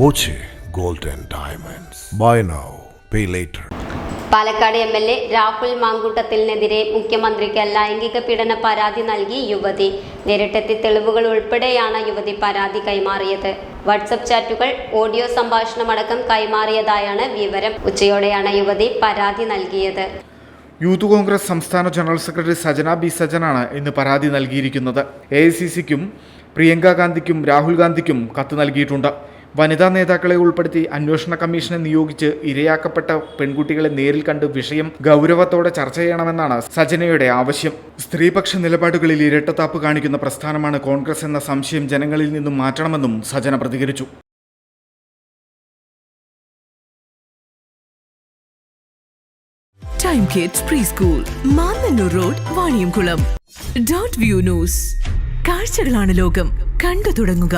Boche gold and diamonds. Buy now pay later Palakkad M L A Rahul മാങ്കൂട്ടത്തിനെതിരെ മുഖ്യമന്ത്രിക്ക് ലൈംഗിക പീഡന പരാതി നൽകി യുവതി. നേരിട്ടെത്തി തെളിവുകൾ ഉൾപ്പെടെയാണ് യുവതി പരാതി കൈമാറിയത്. വാട്സപ്പ് ചാറ്റുകൾ ഓഡിയോ സംഭാഷണമടക്കം കൈമാറിയതായാണ് വിവരം. ഉച്ചയോടെയാണ് യുവതി പരാതി നൽകിയത്. യൂത്ത് കോൺഗ്രസ് സംസ്ഥാന ജനറൽ സെക്രട്ടറി സജന ബി സജനാണ് ഇന്ന് പരാതി നൽകിയിരിക്കുന്നത്. എ ഐ സി സിക്കും പ്രിയങ്ക ഗാന്ധിക്കും രാഹുൽ ഗാന്ധിക്കും കത്ത് നൽകിയിട്ടുണ്ട്. വനിതാ നേതാക്കളെ ഉൾപ്പെടുത്തി അന്വേഷണ കമ്മീഷനെ നിയോഗിച്ച് ഇരയാക്കപ്പെട്ട പെൺകുട്ടികളെ നേരിൽ കണ്ട് വിഷയം ഗൗരവത്തോടെ ചർച്ച ചെയ്യണമെന്നാണ് സജനയുടെ ആവശ്യം. സ്ത്രീപക്ഷ നിലപാടുകളിൽ ഇരട്ടത്താപ്പ് കാണിക്കുന്ന പ്രസ്ഥാനമാണ് കോൺഗ്രസ് എന്ന സംശയം ജനങ്ങളിൽ നിന്നും മാറ്റണമെന്നും സജന പ്രതികരിച്ചു. Time kids pre school Mannannur road Vaniyamkulam dot view news കാഴ്ചകളാണ് ലോകം. കണ്ടു തുടങ്ങുക.